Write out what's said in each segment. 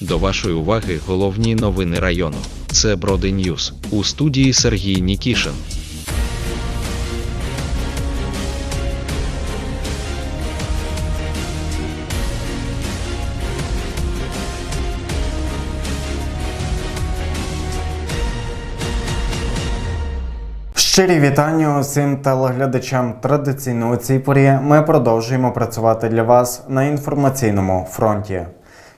До вашої уваги головні новини району. Це Броди Ньюс у студії Сергій Нікішин. Щирі вітання усім телеглядачам. Традиційно у цій порі ми продовжуємо працювати для вас на інформаційному фронті.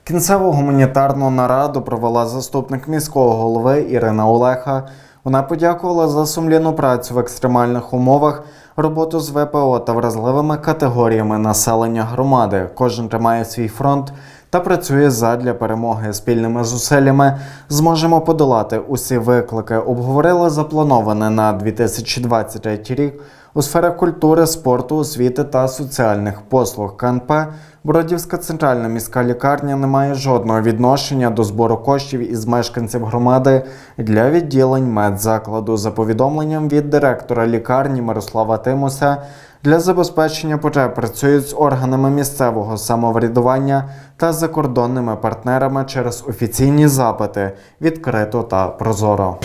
Кінцеву гуманітарну нараду провела заступник міського голови Ірина Олеха. Вона подякувала за сумлінну працю в екстремальних умовах, роботу з ВПО та вразливими категоріями населення громади. Кожен тримає свій фронт та працює задля перемоги спільними зусиллями. Зможемо подолати усі виклики. Обговорили заплановане на 2023 рік у сферах культури, спорту, освіти та соціальних послуг. КНП Бродівська центральна міська лікарня не має жодного відношення до збору коштів із мешканців громади для відділень медзакладу. За повідомленням від директора лікарні Мирослава Тимуся, для забезпечення потреб працюють з органами місцевого самоврядування та закордонними партнерами через офіційні запити відкрито та прозоро.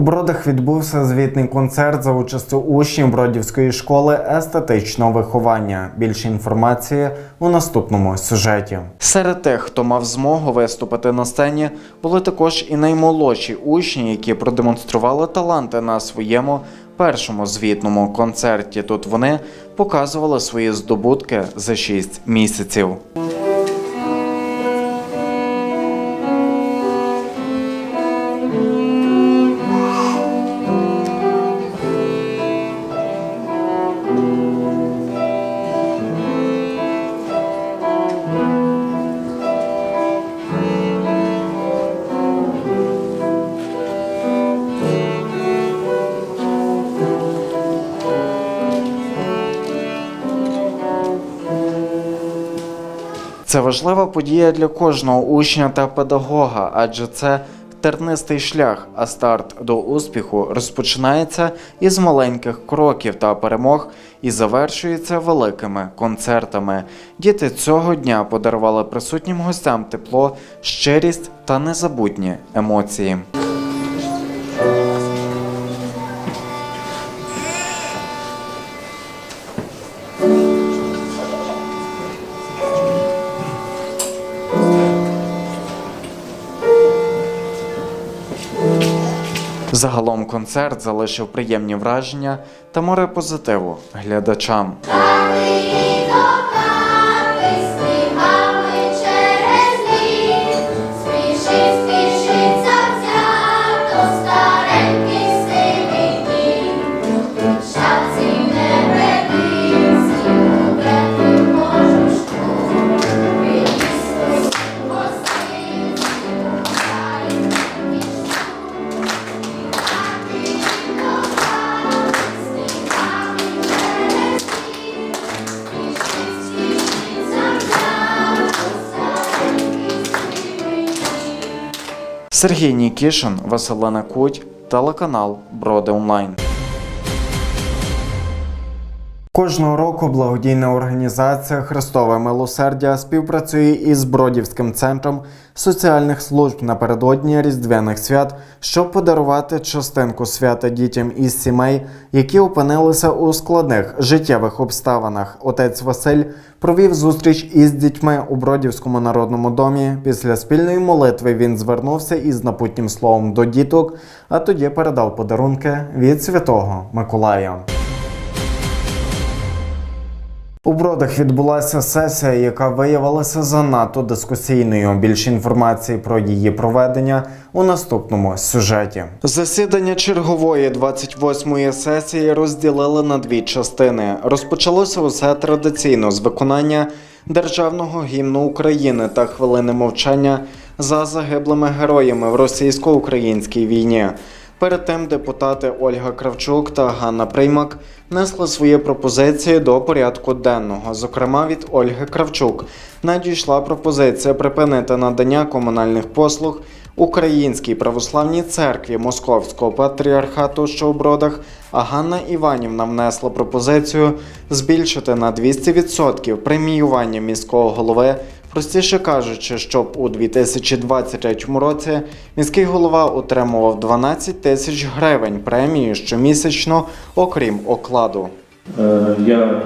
У Бродах відбувся звітний концерт за участю учнів Бродівської школи естетичного виховання. Більше інформації у наступному сюжеті. Серед тих, хто мав змогу виступити на сцені, були також і наймолодші учні, які продемонстрували таланти на своєму першому звітному концерті. Тут вони показували свої здобутки за 6 місяців. Це важлива подія для кожного учня та педагога, адже це тернистий шлях, а старт до успіху розпочинається із маленьких кроків та перемог і завершується великими концертами. Діти цього дня подарували присутнім гостям тепло, щирість та незабутні емоції. Загалом концерт залишив приємні враження та море позитиву глядачам. Сергій Нікішин, Василена Куть, телеканал Броди Онлайн. Кожного року благодійна організація Христове милосердя співпрацює із Бродівським центром соціальних служб напередодні різдвяних свят, щоб подарувати частинку свята дітям із сімей, які опинилися у складних життєвих обставинах. Отець Василь провів зустріч із дітьми у Бродівському народному домі. Після спільної молитви він звернувся із напутнім словом до діток, а тоді передав подарунки від святого Миколая. У бродах відбулася сесія, яка виявилася занадто дискусійною. Більше інформації про її проведення у наступному сюжеті. Засідання чергової 28-ї сесії розділили на дві частини. Розпочалося усе традиційно з виконання державного гімну України та хвилини мовчання за загиблими героями в російсько-українській війні. Перед тим депутати Ольга Кравчук та Ганна Приймак несли свої пропозиції до порядку денного. Зокрема, від Ольги Кравчук надійшла пропозиція припинити надання комунальних послуг Українській православній церкві Московського патріархату, що у бродах, а Ганна Іванівна внесла пропозицію збільшити на 200% преміювання міського голови Простіше кажучи, щоб у 2023 році міський голова отримував 12 тисяч гривень премії щомісячно, окрім окладу. Е, Я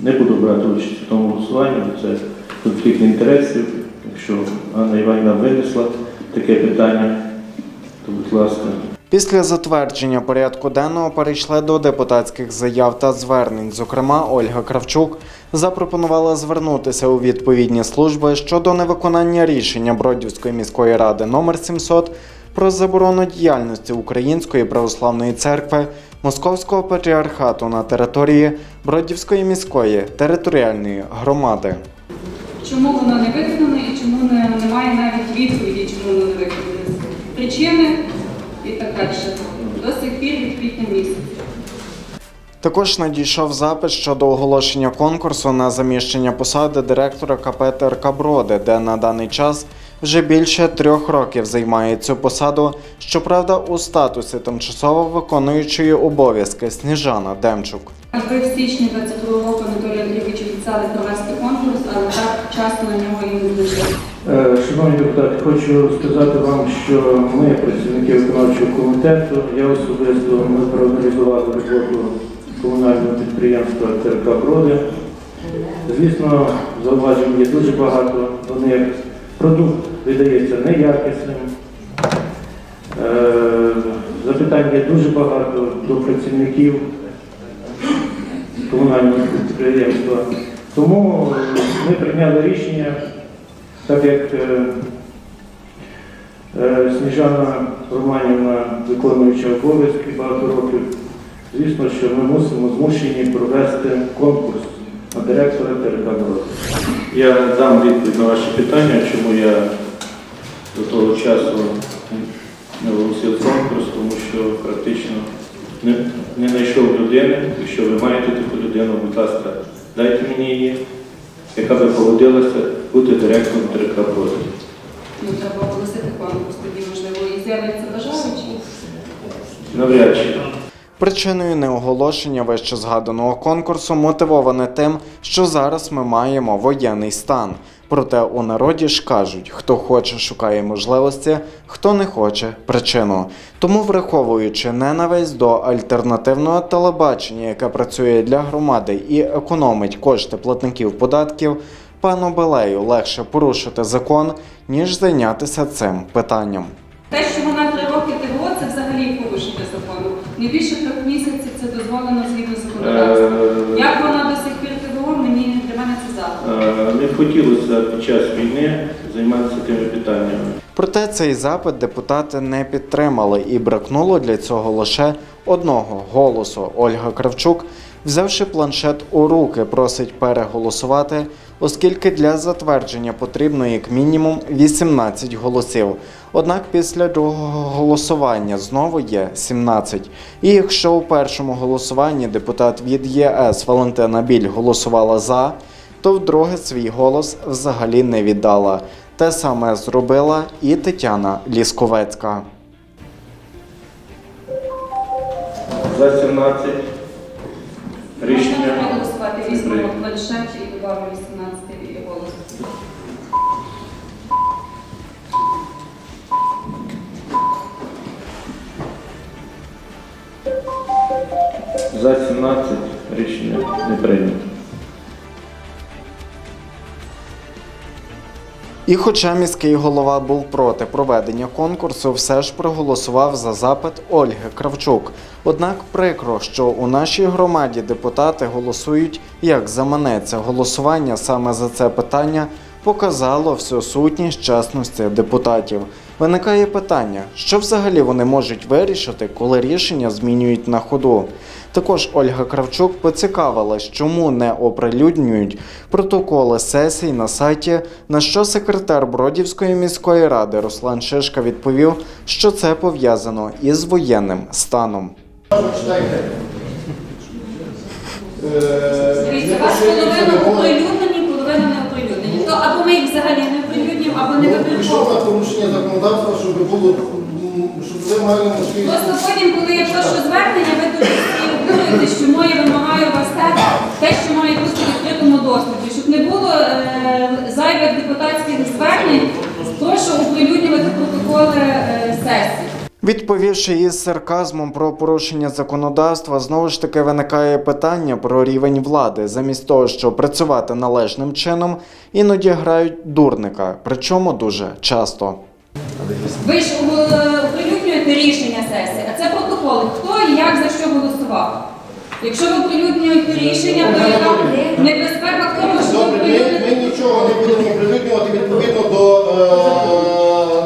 не буду брати участь у тому голосуванні, бо це конфлікт інтересів. Якщо Ганна Іванівна винесла таке питання, то будь ласка. Після затвердження порядку денного перейшли до депутатських заяв та звернень. Зокрема, Ольга Кравчук запропонувала звернутися у відповідні служби щодо невиконання рішення Бродівської міської ради номер 700 про заборону діяльності Української православної церкви Московського патріархату на території Бродівської міської територіальної громади. Чому воно не виконано і чому не, немає навіть відповіді, чому воно не виконано. Причини і так далі. До сих пір від квітня місяця. Також надійшов запит щодо оголошення конкурсу на заміщення посади директора КП ТРК Броди, де на даний час вже більше трьох років займає цю посаду. Щоправда, у статусі тимчасово виконуючої обов'язки Сніжана Демчук. Ви в січні 22 року Анатолій Андрійович обіцяли провести конкурс, але так часу на нього і не знайшли. Е, Шановні депутати, хочу сказати вам, що ми, працівники виконавчого комітету, я особисто ми проаналізували роботу комунального підприємства ТРК Броди. Звісно, зауважень є дуже багато. Них продукт видається неякісним. Е, Запитань є дуже багато до працівників комунального підприємства. Тому ми прийняли рішення так як е, е, Сніжана Романівна виконуюча обов'язки багато років, звісно, що ми мусимо змушені провести конкурс на директора «Брод». Я дам відповідь на ваші питання, чому я до того часу не оголосив конкурс, тому що практично не, не знайшов людини. Якщо ви маєте таку людину, будь ласка, дайте мені її, яка би погодилася бути директором ТРК «Брод». Ну, треба оголосити конкурс, тоді можливо і з'являться бажаючі. Навряд чи. Причиною неоголошення вище згаданого конкурсу мотивоване тим, що зараз ми маємо воєнний стан. Проте у народі ж кажуть, хто хоче, шукає можливості, хто не хоче причину. Тому, враховуючи ненависть до альтернативного телебачення, яке працює для громади і економить кошти платників податків, пану Белею легше порушити закон, ніж зайнятися цим питанням. Те, що вона три роки ТГО, це взагалі порушення закону. Не більше трьох місяців це дозволено згідно законодавства. Е, Як вона до сих пір ТВО, мені для мене це завтра. е, Не хотілося під час війни займатися тими питаннями. Проте цей запит депутати не підтримали і бракнуло для цього лише одного голосу. Ольга Кравчук, взявши планшет у руки, просить переголосувати, оскільки для затвердження потрібно як мінімум 18 голосів. Однак після другого голосування знову є 17. І якщо у першому голосуванні депутат від ЄС Валентина Біль голосувала за, то вдруге свій голос взагалі не віддала. Те саме зробила і Тетяна Лісковецька. За 17 Можна рішення. не візьмемо прийнято. планшет і додамо 18 За 17 рішення не прийнято. І хоча міський голова був проти проведення конкурсу, все ж проголосував за запит Ольги Кравчук. Однак прикро, що у нашій громаді депутати голосують як заманеться. Голосування саме за це питання показало всю сутність чесності депутатів. Виникає питання, що взагалі вони можуть вирішити, коли рішення змінюють на ходу. Також Ольга Кравчук поцікавилась, чому не оприлюднюють протоколи сесій на сайті, на що секретар Бродівської міської ради Руслан Шишка відповів, що це пов'язано із воєнним станом. Дивіться, вас половина оприлюднені, половина не оприлюднені. То або ми їх взагалі не або не Ну, виключовуємо. на порушення законодавства, щоб було, м, щоб це мали можливість. Просто потім, коли я прошу звернення, ви дуже всі що моє вимагаю вас те, те, що має бути в відкритому доступі, щоб не було е, зайвих депутатських звернень. Прошу оприлюднювати протоколи е, сесії. Відповівши із сарказмом про порушення законодавства, знову ж таки виникає питання про рівень влади. Замість того, щоб працювати належним чином, іноді грають дурника, причому дуже часто. Ви ж е, оприлюднюєте рішення сесії, а це протоколи. Хто і як за що голосував? Якщо ви оприлюднюєте рішення, то яка небезпека в тому, що ви Добре, ми, ми нічого не будемо оприлюднювати відповідно до, е,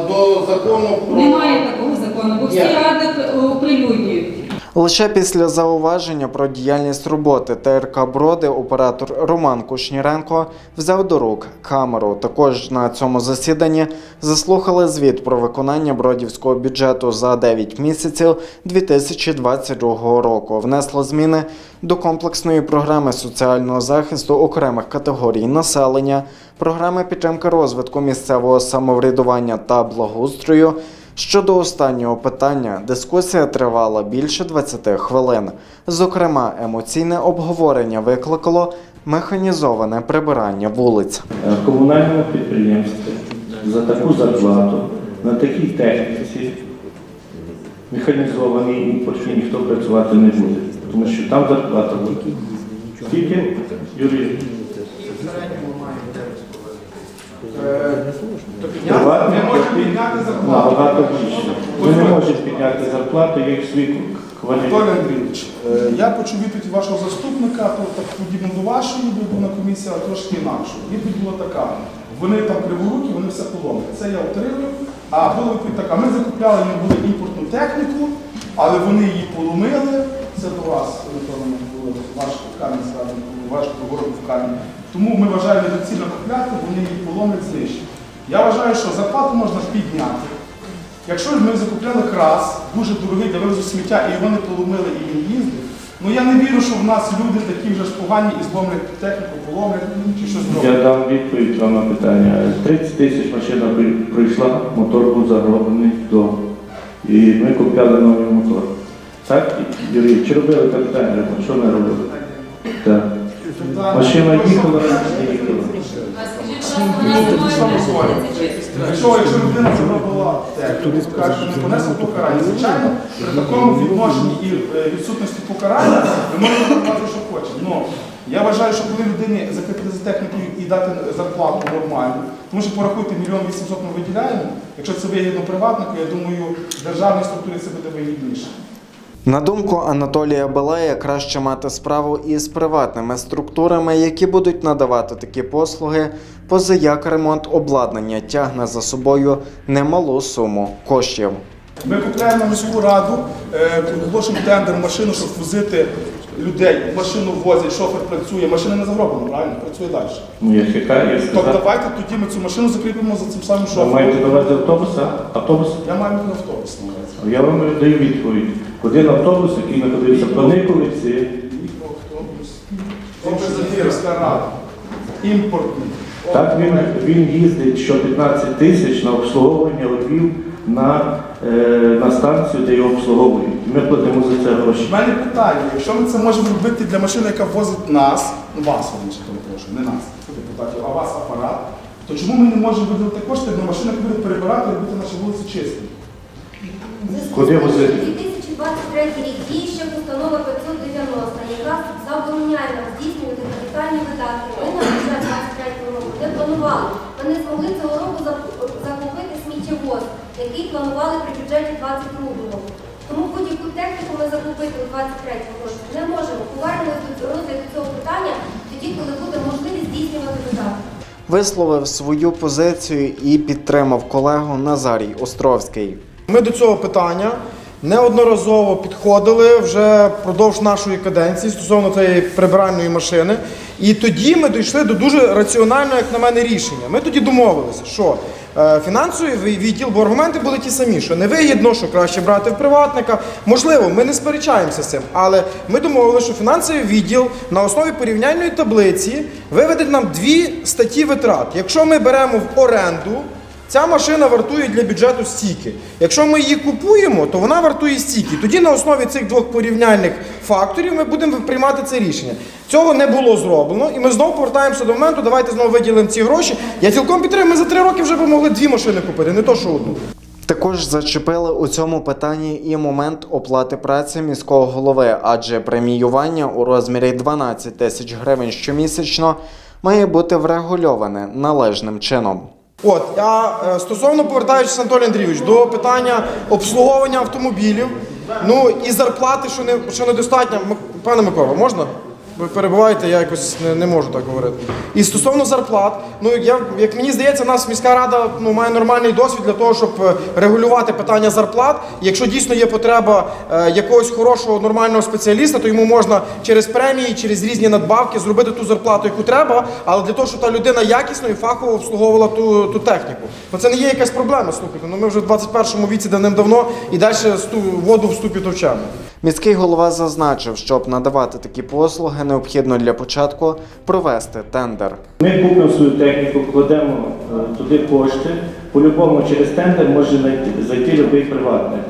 до закону про... Немає такого закону, бо всі Є. ради оприлюднюють. Лише після зауваження про діяльність роботи ТРК Броди оператор Роман Кушніренко взяв до рук камеру. Також на цьому засіданні заслухали звіт про виконання бродівського бюджету за 9 місяців 2022 року. Внесли зміни до комплексної програми соціального захисту окремих категорій населення, програми підтримки розвитку місцевого самоврядування та благоустрою. Щодо останнього питання, дискусія тривала більше 20 хвилин. Зокрема, емоційне обговорення викликало механізоване прибирання вулиць. Е, комунальному підприємстві за таку зарплату на такій техніці механізованій імпортній ніхто працювати не буде, тому що там зарплата буде. Скільки? Приватні платить набагато більше. Ми не можемо підняти зарплату, як свій Анатолій. Андрійович, е, я почув відповідь вашого заступника, то так подібно до вашої, бо була комісія, трошки інакше. Відповідь була така. Вони там криворукі, вони все поломлять. Це я утримую. А була відповідь така, ми закупляли, ми були імпортну техніку, але вони її поломили. Це до вас, напевно, було важко в камінь важко говорити в камінь. Тому ми вважаємо недоцільно купляти, вони її поломлять знищать. Я вважаю, що зарплату можна підняти. Якщо ж ми закупляли крас, дуже дорогий для вивозу сміття, і його не поломили і він їздив, ну я не вірю, що в нас люди такі вже ж погані і зломлять техніку, поломлять чи щось Я дам відповідь вам на питання. 30 тисяч машина при- пройшла, мотор був загроблений вдома. І ми купляли новий мотор. Так, Юрій, чи робили капітальний ремонт? Що ми робили? Так. Машина їхала, Якщо, якщо людина зробила техніку, каже, що не понесла покарання, звичайно, при такому відношенні і е, відсутності покарання ми можемо робити, що хочемо. Но я вважаю, що коли людині закріпити за технікою і дати зарплату нормальну, тому що порахуйте, мільйон вісімсот ми виділяємо, якщо це вигідно приватнику, я думаю, в державній структурі це буде вигідніше. На думку Анатолія Балея, краще мати справу із приватними структурами, які будуть надавати такі послуги, поза як ремонт обладнання тягне за собою немалу суму коштів. Ми купляємо на міську раду, е, оголошуємо тендер машину, щоб возити людей. Машину возять, шофер працює, машина не загроблена, правильно? Працює далі. Ну, я чекаю, я Тобто сказав. давайте тоді ми цю машину закріпимо за цим самим Ви маєте на увазі автобус? Я маю на автобус на. Я вам даю відповідь. Один автобус, який знаходився в Паниковиці. Імпортний. Так він, він їздить що 15 тисяч на обслуговування Львів на, е, на станцію, де його обслуговують. Ми платимо за це гроші. У мене питання, якщо ми це можемо робити для машини, яка возить нас, ну вас, раніше перепрошую, не нас, депутатів, а вас апарат, то чому ми не можемо виділити кошти на машину, яка буде перебирати і робити наші вулиці чистими? Куди возити? 2023 рік діє ще постанова 590, яка забороняє нам здійснювати капітальні видатки. Ми на бюджет 23 року не планували. Ми не змогли цього року зак- закупити сміттєвоз, який планували при бюджеті 22 року. Тому будь-яку техніку ми закупити у 23 році не можемо. Повернемось до розгляду цього питання тоді, коли буде можливість здійснювати видатки. Висловив свою позицію і підтримав колегу Назарій Островський. Ми до цього питання неодноразово підходили вже впродовж нашої каденції стосовно цієї прибиральної машини. І тоді ми дійшли до дуже раціонального, як на мене, рішення. Ми тоді домовилися, що е, фінансовий відділ, бо аргументи були ті самі, що невигідно, що краще брати в приватника. Можливо, ми не сперечаємося з цим, але ми домовилися, що фінансовий відділ на основі порівняльної таблиці виведе нам дві статті витрат. Якщо ми беремо в оренду Ця машина вартує для бюджету стільки. Якщо ми її купуємо, то вона вартує стільки. Тоді на основі цих двох порівняльних факторів ми будемо приймати це рішення. Цього не було зроблено, і ми знову повертаємося до моменту, давайте знову виділимо ці гроші. Я цілком підтримую, ми за три роки вже б могли дві машини купити, не то що одну. Також зачепили у цьому питанні і момент оплати праці міського голови, адже преміювання у розмірі 12 тисяч гривень щомісячно має бути врегульоване належним чином. От, а е, стосовно повертаючись, Анатолій Андрійович, до питання обслуговування автомобілів, ну і зарплати, що не що недостатньо. Пане Микола, можна? Ви перебуваєте, я якось не, не можу так говорити. І стосовно зарплат, ну я як мені здається, нас міська рада ну має нормальний досвід для того, щоб е, регулювати питання зарплат. Якщо дійсно є потреба е, якогось хорошого нормального спеціаліста, то йому можна через премії, через різні надбавки зробити ту зарплату, яку треба, але для того, щоб та людина якісно і фахово обслуговувала ту, ту техніку. Ну це не є якась проблема. Слухайте. Ну ми вже в 21-му віці давним-давно і далі воду в ступі товчемо. Міський голова зазначив, щоб надавати такі послуги, необхідно для початку провести тендер. Ми купимо свою техніку, кладемо е, туди кошти, по-любому через тендер може зайти будь-який приватник.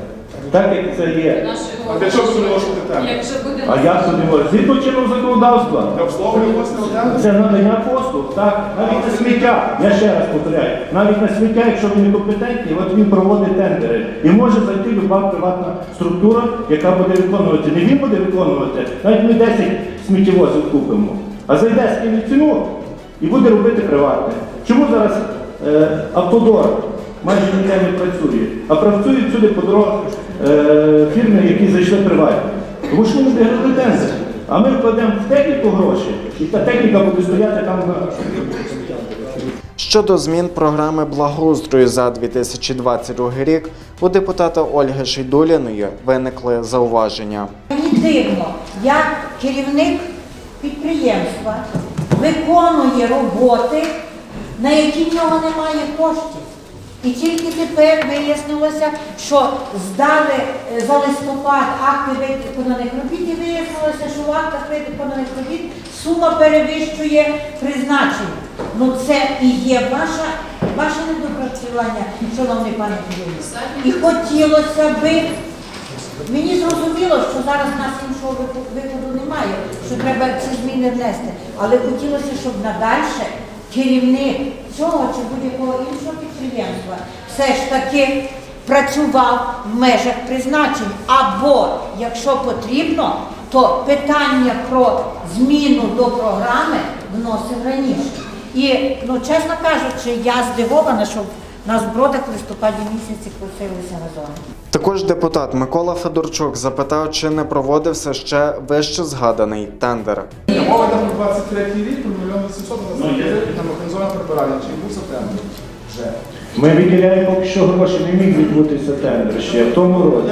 Так як це є. А для чого ви можете? Якщо буде А як туди може? Згідно чинного законодавства. Для обслуговування власного тему? Це надання послуг, так, навіть на сміття. Я ще раз повторяю, навіть на сміття, якщо він некомпетентний, от він проводить тендери. І може зайти люба приватна структура, яка буде виконувати. Не він буде виконувати, навіть ми 10 сміттєвозів купимо. А зайде скине ціну і буде робити приватне. Чому зараз е, автодор майже ніде не працює, а працюють сюди по дорогах е, фірми, які зайшли приватні. Тому що вони виграли тендер. А ми вкладемо в техніку гроші, і та техніка буде стояти там на Щодо змін програми благоустрою за 2022 рік, у депутата Ольги Шейдуліної виникли зауваження. Мені дивно, як керівник підприємства виконує роботи, на які в нього немає коштів. І тільки тепер вияснилося, що здали е, за листопад акти виконаних робіт, і вияснилося, що в актах виконаних робіт сума перевищує призначення. Ну це і є ваша, ваше недопрацювання, шановний пане керівник. І хотілося би Мені зрозуміло, що зараз в нас іншого виходу немає, що треба ці зміни внести. Але хотілося, щоб надальше керівник цього чи будь-якого іншого підприємства все ж таки працював в межах призначень. Або, якщо потрібно, то питання про зміну до програми вносив раніше. І, ну, чесно кажучи, я здивована, що нас в бродах в листопаді місяці посилися газони. Також депутат Микола Федорчук запитав, чи не проводився ще вище згаданий тендер. Мова йде про 23 рік, про мільйон 800 Ну, на механізоване прибирання. Чи був септембр? Вже. Ми виділяємо поки що гроші, не міг відбутися тендер ще в тому році.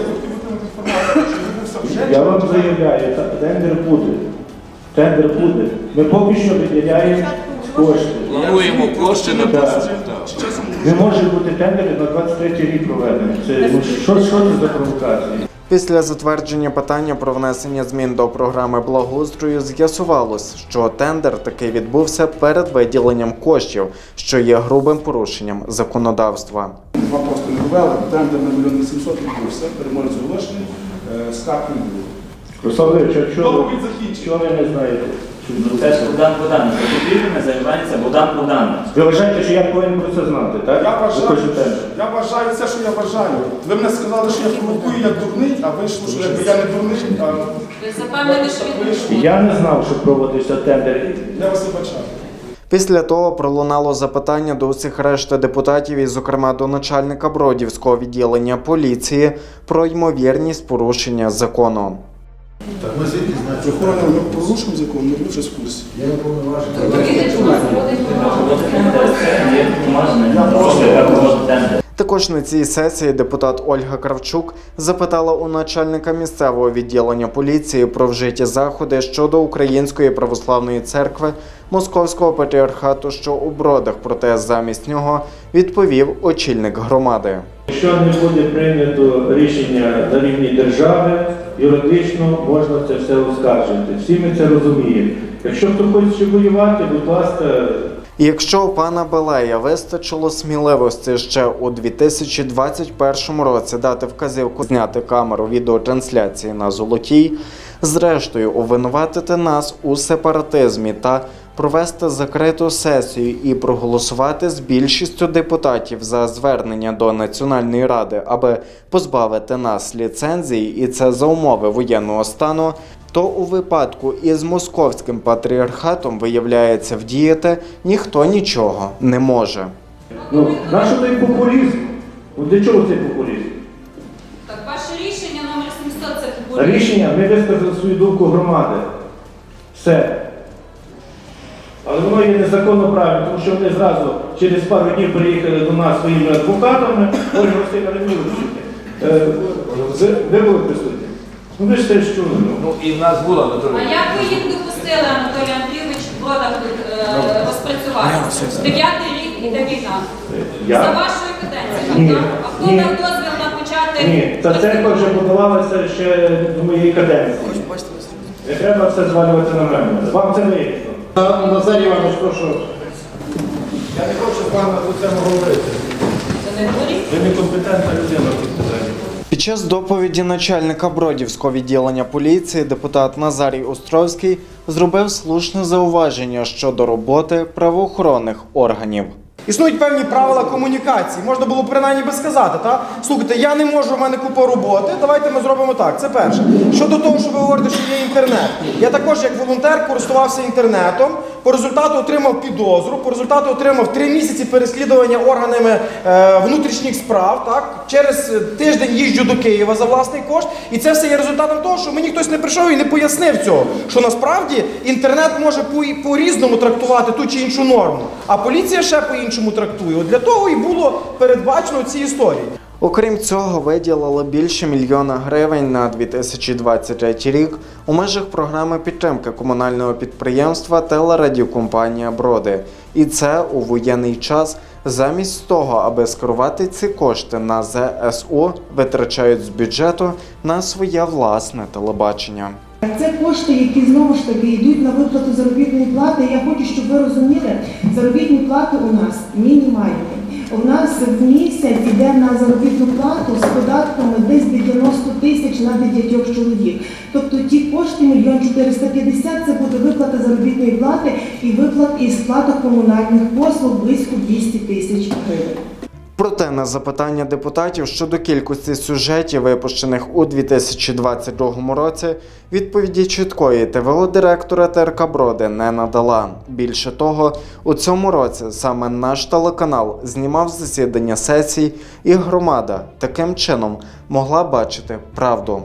Я вам заявляю, тендер буде. Тендер буде. Ми поки що виділяємо кошти. Плануємо кошти на Так. Чи часом Не може бути тендер на 23 рік проведений. Це ну, що, що це за провокації? Після затвердження питання про внесення змін до програми благоустрою з'ясувалось, що тендер таки відбувся перед виділенням коштів, що є грубим порушенням законодавства. Два просто не довели, тендер на мільйон 800 відбувся, переможець оголошений, е, скарг не було. Руслан Леович, а чого ви не знаєте? Це ж Богдан Богданович. Потрібне займається Богдан Богданович. Ви вважаєте, що я повинен про це знати, так? Я Ви вважаю, хочете я вважаю це, що я вважаю. Ви мене сказали, що я провокую як дурний, а вийшло, що якби я не дурний, а ви запевнені, що він Я не знав, що проводився тендер. я вас вибачаю. Після того пролунало запитання до усіх решти депутатів, і, зокрема до начальника Бродівського відділення поліції, про ймовірність порушення закону. Приховано, ми порушуємо закон, ми вже в курсі. яка проводить тендер. Також на цій сесії депутат Ольга Кравчук запитала у начальника місцевого відділення поліції про вжиті заходи щодо Української православної церкви Московського патріархату, що у бродах, проте замість нього відповів очільник громади. Якщо не буде прийнято рішення на рівні держави, юридично можна це все оскаржити. Всі ми це розуміємо. Якщо хто хоче воювати, будь ласка, якщо у пана Белея вистачило сміливості ще у 2021 році дати вказівку зняти камеру відеотрансляції на золотій, зрештою обвинуватити нас у сепаратизмі та провести закриту сесію і проголосувати з більшістю депутатів за звернення до Національної ради, аби позбавити нас ліцензії, і це за умови воєнного стану. То у випадку із московським патріархатом виявляється вдіяти ніхто нічого не може. Ну, нащо той популізм? Для чого цей популізм? Так, ваше рішення номер 700 це популізм. Рішення, ми висказали свою думку громади. Все. Але воно є незаконно правильно, тому що вони зразу через пару днів приїхали до нас своїми адвокатами. Ольга Васильівна Реміловичівна, е, ви були присутні? Ну ви ж теж чули. ну. Ну і в нас була А як ви їх допустили, Анатолій Андрійович, в бродах тут е, розпрацювати? Дев'ятий рік іде війна. За вашою каденцією, так? А хто дав дозвіл на почати? Ні, та церква вже будувалася ще до моєї каденції. Не треба все звалювати на мене. Вам це вигідно. Назарій Іванович, прошу. Я не хочу з вами про це говорити. Це не говоріть. Ви некомпетентна людина. Під час доповіді начальника Бродівського відділення поліції депутат Назарій Островський зробив слушне зауваження щодо роботи правоохоронних органів. Існують певні правила комунікації. Можна було принаймні би сказати, та? Слухайте, я не можу, в мене купа роботи. Давайте ми зробимо так. Це перше. Щодо того, що ви говорите, що є інтернет. Я також, як волонтер, користувався інтернетом. По результату отримав підозру, по результату отримав три місяці переслідування органами е, внутрішніх справ. Так через е, тиждень їжджу до Києва за власний кошт, і це все є результатом того, що мені хтось не прийшов і не пояснив цього. Що насправді інтернет може по- по-різному трактувати ту чи іншу норму, а поліція ще по-іншому трактує. От для того і було передбачено ці історії. Окрім цього, виділили більше мільйона гривень на 2023 рік у межах програми підтримки комунального підприємства телерадіокомпанія Броди. І це у воєнний час замість того, аби скерувати ці кошти на ЗСУ, витрачають з бюджету на своє власне телебачення. Це кошти, які знову ж таки йдуть на виплату заробітної плати. Я хочу, щоб ви розуміли, заробітні плати у нас мінімальні. У нас в місяць йде на заробітну плату з податками десь 90 тисяч на дев'ятьох чоловік. Тобто ті кошти, мільйон 450, це буде виплата заробітної плати і виплат і сплата комунальних послуг близько 200 тисяч гривень. Проте на запитання депутатів щодо кількості сюжетів, випущених у 2022 році, відповіді чіткої ТВО директора ТРК Броди не надала. Більше того, у цьому році саме наш телеканал знімав засідання сесій, і громада таким чином могла бачити правду.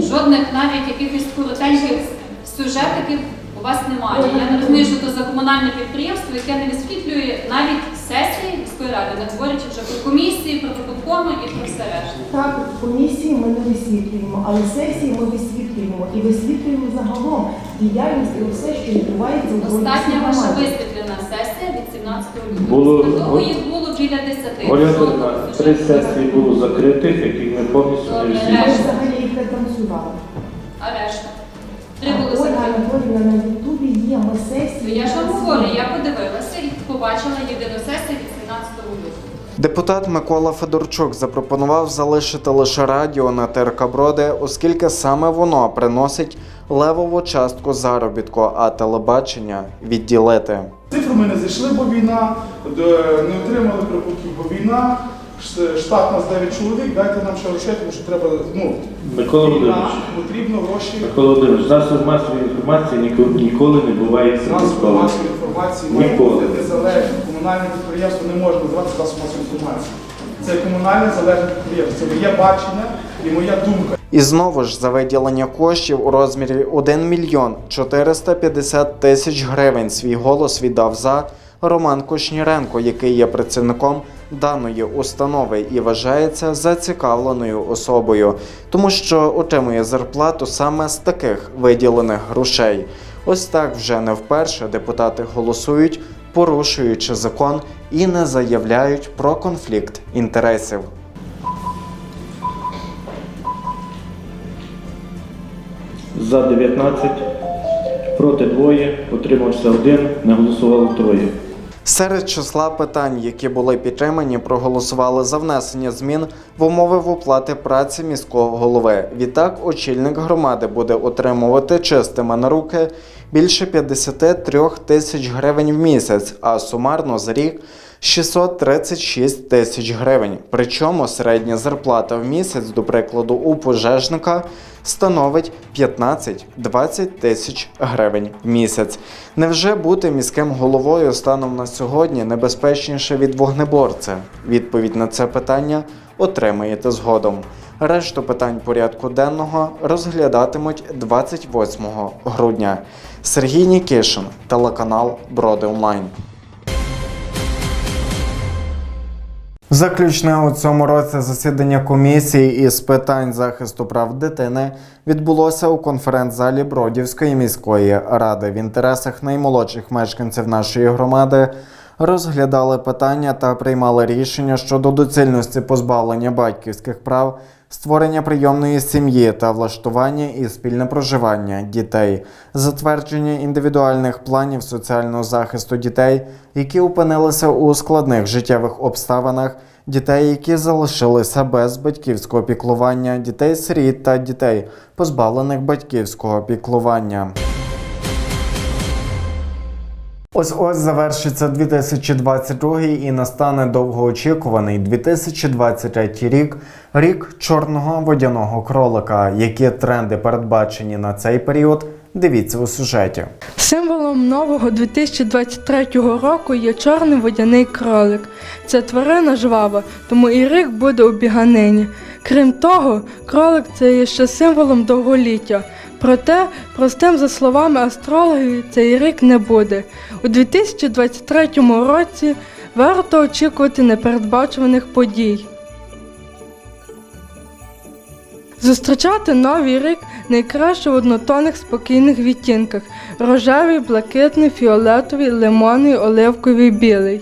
Жодних навіть якихось коротеньких сюжетиків у вас немає. Я не розумію, що це за комунальне підприємство, яке не висвітлює навіть сесії міської ради, не говорячи вже про комісії, про виконкоми і про все решта. Так, комісії ми не висвітлюємо, але сесії ми висвітлюємо і висвітлюємо загалом діяльність і все, що відбувається Остання ваша висвітлена сесія від 17 лютого. Було- того їх було біля 10. Оля Жодного три сюжету. сесії було закритих, яких ми повністю не Ми взагалі їх не транслювали. А решта? Три А були Ольга закриті. Анатоліївна на Ютубі є, ми сесії. Я ж вам говорю, я подивилася і побачила єдину сесію від 17 лютого. Депутат Микола Федорчук запропонував залишити лише радіо на ТРК Броди, оскільки саме воно приносить левову частку заробітку, а телебачення відділити. Цифру ми не зайшли, бо війна, не отримали прибутків, бо війна. Штат нас 9 чоловік, дайте нам ще грошей, тому що треба, ну, Микола Володимирович, потрібно гроші. Микола Володимирович, засоб масової інформації ніко- ніколи не буває Засоби безкоштовно. масової інформації має Ніколи. бути незалежні. Комунальне підприємство не може називати засоб масової інформації. Це комунальне залежне підприємство. Це моє бачення і моя думка. І знову ж за виділення коштів у розмірі 1 мільйон 450 тисяч гривень свій голос віддав за Роман Кушніренко, який є працівником даної установи і вважається зацікавленою особою, тому що отримує зарплату саме з таких виділених грошей. Ось так вже не вперше депутати голосують, порушуючи закон і не заявляють про конфлікт інтересів. За 19, проти двоє, утримався один, не голосувало троє. Серед числа питань, які були підтримані, проголосували за внесення змін в умови в оплати праці міського голови. Відтак, очільник громади буде отримувати чистими на руки більше 53 тисяч гривень в місяць, а сумарно за рік 636 тисяч гривень. Причому середня зарплата в місяць, до прикладу, у пожежника становить 15-20 тисяч гривень в місяць. Невже бути міським головою станом на сьогодні небезпечніше від вогнеборця? Відповідь на це питання отримаєте згодом. Решту питань порядку денного розглядатимуть 28 грудня. Сергій Нікішин, телеканал Броди Онлайн. Заключне у цьому році засідання комісії із питань захисту прав дитини відбулося у конференц-залі Бродівської міської ради. В інтересах наймолодших мешканців нашої громади розглядали питання та приймали рішення щодо доцільності позбавлення батьківських прав, створення прийомної сім'ї та влаштування і спільне проживання дітей, затвердження індивідуальних планів соціального захисту дітей, які опинилися у складних життєвих обставинах, дітей, які залишилися без батьківського піклування, дітей-сиріт та дітей, позбавлених батьківського піклування. Ось ось завершиться 2022 і настане довгоочікуваний 2023 рік, рік чорного водяного кролика. Які тренди передбачені на цей період? Дивіться у сюжеті. Символом нового 2023 року є чорний водяний кролик. Це тварина жвава, тому і рік буде у біганині. Крім того, кролик це є ще символом довголіття. Проте, простим за словами астрологів, цей рік не буде. У 2023 році варто очікувати непередбачуваних подій. Зустрічати новий рік найкраще в однотонних спокійних відтінках: рожевий, блакитний, фіолетовий, лимонний, оливковий, білий.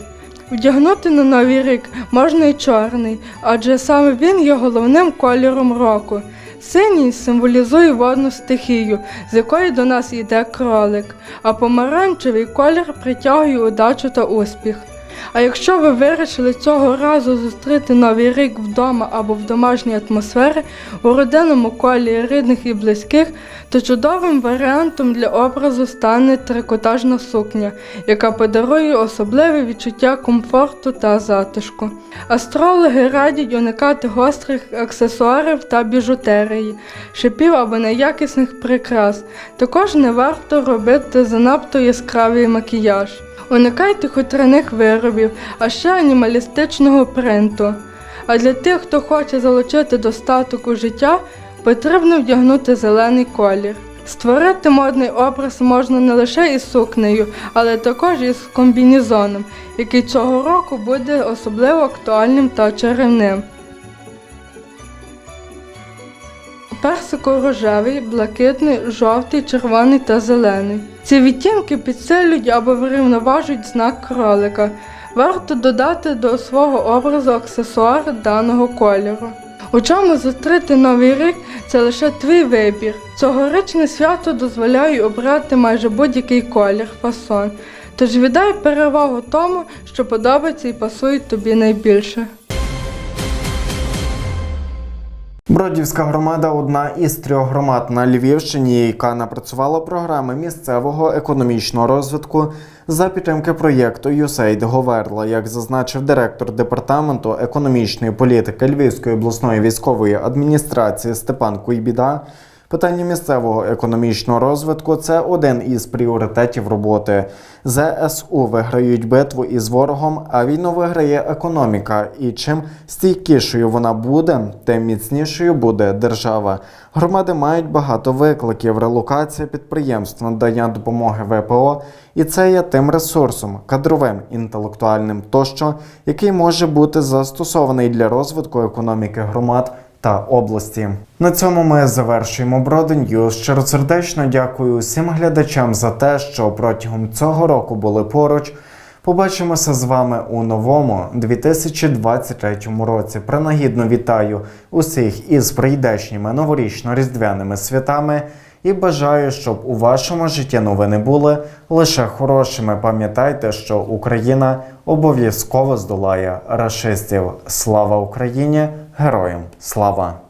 Вдягнути на новий рік можна і чорний, адже саме він є головним кольором року. Синій символізує водну стихію, з якої до нас йде кролик, а помаранчевий колір притягує удачу та успіх. А якщо ви вирішили цього разу зустріти новий рік вдома або в домашній атмосфері у родинному колі рідних і близьких, то чудовим варіантом для образу стане трикотажна сукня, яка подарує особливе відчуття комфорту та затишку. Астрологи радять уникати гострих аксесуарів та біжутерії, шипів або неякісних прикрас. Також не варто робити занадто яскравий макіяж. Уникайте хутряних виробів, а ще анімалістичного принту. А для тих, хто хоче залучити достаток у життя, потрібно вдягнути зелений колір. Створити модний образ можна не лише із сукнею, але також із комбінізоном, який цього року буде особливо актуальним та чарівним. Персико-рожевий, блакитний, жовтий, червоний та зелений. Ці відтінки підсилюють або врівноважують знак кролика. Варто додати до свого образу аксесуари даного кольору. У чому зустріти новий рік це лише твій вибір. Цьогорічне свято дозволяє обрати майже будь-який колір, фасон. Тож віддай перевагу тому, що подобається і пасує тобі найбільше. Бродівська громада одна із трьох громад на Львівщині, яка напрацювала програми місцевого економічного розвитку за підтримки проєкту USAID Говерла, як зазначив директор департаменту економічної політики Львівської обласної військової адміністрації Степан Куйбіда. Питання місцевого економічного розвитку це один із пріоритетів роботи. ЗСУ виграють битву із ворогом, а війну виграє економіка. І чим стійкішою вона буде, тим міцнішою буде держава. Громади мають багато викликів: релокація підприємств, надання допомоги ВПО, і це є тим ресурсом, кадровим, інтелектуальним тощо, який може бути застосований для розвитку економіки громад та області. На цьому ми завершуємо броденью. Щиросердечно дякую усім глядачам за те, що протягом цього року були поруч. Побачимося з вами у новому 2023 році. Принагідно вітаю усіх із прийдешніми новорічно-різдвяними святами і бажаю, щоб у вашому житті новини були лише хорошими. Пам'ятайте, що Україна обов'язково здолає рашистів. Слава Україні! Героям слава!